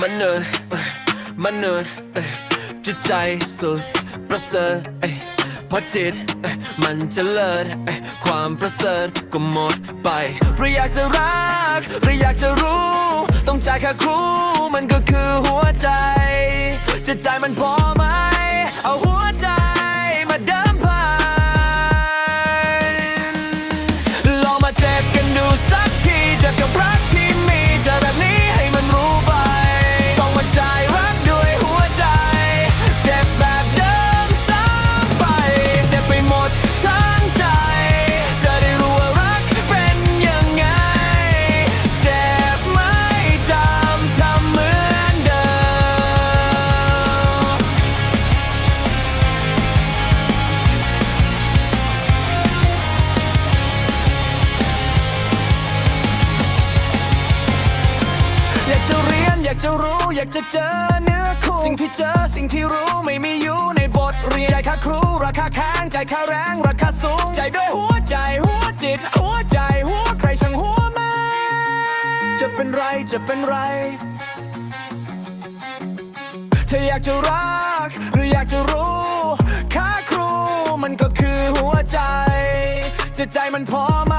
มนุษย์เอ้ยมนุษย์เอ้ยจิตใจสุดประเสริฐเอ้ยเพราะจิตมันจะเลิศความประเสริฐก็หมดไปหรืออยากจะรักหรืออยากจะรู้ ต้องจ่ายค่าครูมันก็คือหัวใจจิตใจมันพอไหม เอาหัวใจมาเดิน อยากจะเรียนอยากจะรู้ อยากจะเจอเนื้อคู่สิ่งที่เจอสิ่งที่รู้ไม่มีอยู่ในบทเรียนใจค่าครู ราคาแพงใจค่าแรงราคาสูง ใจด้วยหัวใจหัวจิต หัวใจหัวใครช่างหัวแม่จะเป็นไรจะเป็นไรเธออยากจะรัก หรืออยากจะรู้ค่าครู มันก็คือหัวใจจิตใจมันพอไหม